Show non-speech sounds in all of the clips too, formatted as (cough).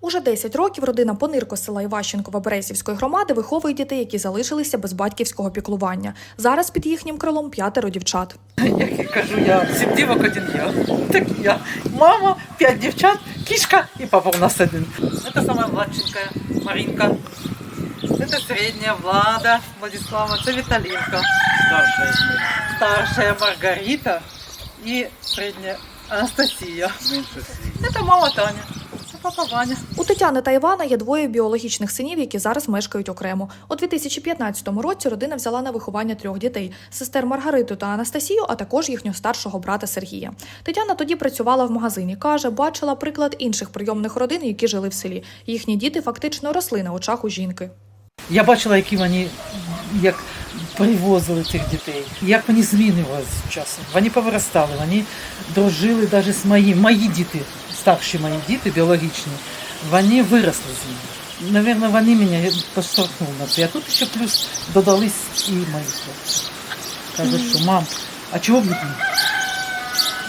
Уже 10 років родина Понирко з села Іващенкова Березівської громади виховує дітей, які залишилися без батьківського піклування. Зараз під їхнім крилом п'ятеро дівчат. (laughs) Як я кажу, я сім дівок, один я. Так я. Мама, п'ять дівчат, кішка і папа у нас один. Це сама младшенькая Маринка. Це середня Влада Владислава, це Віталінка. Них, Старшая Маргарита і середня Анастасія. Це мама Таня. Папа Ваня. У Тетяни та Івана є двоє біологічних синів, які зараз мешкають окремо. У 2015 році родина взяла на виховання трьох дітей: сестер Маргариту та Анастасію, а також їхнього старшого брата Сергія. Тетяна тоді працювала в магазині. каже, бачила приклад інших прийомних родин, які жили в селі. Їхні діти фактично росли на очах у жінки. Я бачила, які вони як привозили цих дітей, як вони змінювалися з часом. Вони повиростали, вони дружили навіть з моїм. Мої діти, старші мої діти біологічні, вони виросли з ними. Навірно, вони мене поштовхнули на це. А тут ще плюс додались і мої хлопці. Кажуть, що мам, а чого б не?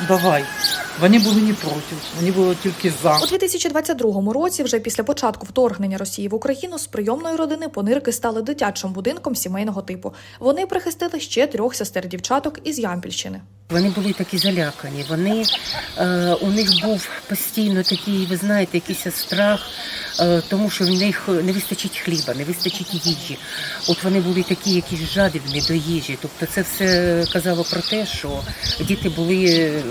Давай. Вони були не проти, вони були тільки за. У 2022 році, вже після початку вторгнення Росії в Україну, з прийомної родини понирки стали дитячим будинком сімейного типу. Вони прихистили ще трьох сестер дівчаток із Ямпільщини. Вони були такі залякані. Вони е, у них був постійно такий, ви знаєте, якийсь страх, е, тому що в них не вистачить хліба, не вистачить їжі. От вони були такі, якісь жадібні до їжі. Тобто, це все казало про те, що діти були е,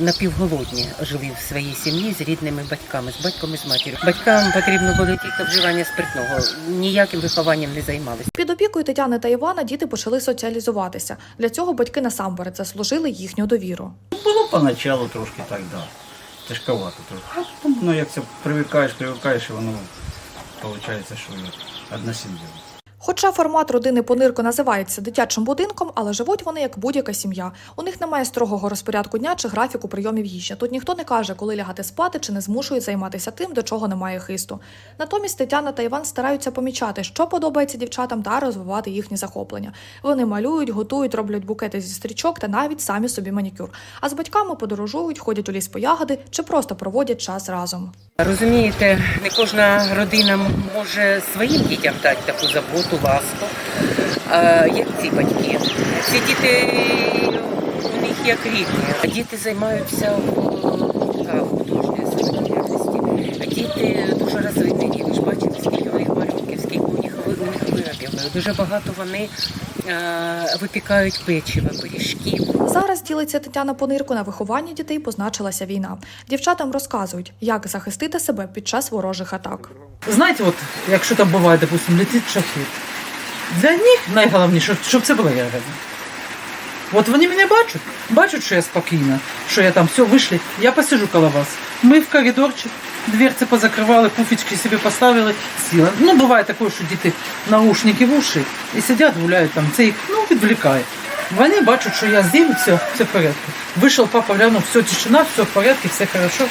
напівголодні, жили в своїй сім'ї з рідними батьками, з батьком і з матір'ю. Батькам потрібно було тільки вживання спиртного, ніяким вихованням не займалися. Під опікою Тетяни та Івана діти почали соціалізуватися. Для цього батьки насамперед заслужили їхню довіру. Було поначалу трошки так, да. Тяжковато трохи. А потім, ну, як це привикаєш, привикаєш, і воно виходить, що одна сім'я. Хоча формат родини Понирко називається дитячим будинком, але живуть вони як будь-яка сім'я. У них немає строгого розпорядку дня чи графіку прийомів їжі. Тут ніхто не каже, коли лягати спати чи не змушують займатися тим, до чого немає хисту. Натомість Тетяна та Іван стараються помічати, що подобається дівчатам, та розвивати їхні захоплення. Вони малюють, готують, роблять букети зі стрічок та навіть самі собі манікюр. А з батьками подорожують, ходять у ліс по ягоди чи просто проводять час разом. Розумієте, не кожна родина може своїм дітям дати таку заботу, ласку, а, як ці батьки. Ці діти у них як рідні. Діти займаються в гуртках художньої самодіяльності. Діти дуже розвинені. Ви ж бачите, скільки у них малюнків, скільки у них, виробів. Дуже багато вони е, випікають печиво, пиріжків. Зараз ділиться Тетяна Понирко на вихованні дітей позначилася війна. Дівчатам розказують, як захистити себе під час ворожих атак. Знаєте, от якщо там буває, допустим, летить шахет, для них найголовніше, щоб це було ягода. От вони мене бачать, бачать, що я спокійна, що я там все вийшли, я посижу коло вас. Ми в коридорчик, дверці позакривали, пуфічки собі поставили, сіли. Ну, буває таке, що діти наушники в уші і сидять, гуляють там, це їх ну, відвлікає. Вони бачать, що я здесь, все, все в порядку. Вийшов папа, глянув, все, тишина, все в порядку, все хорошо.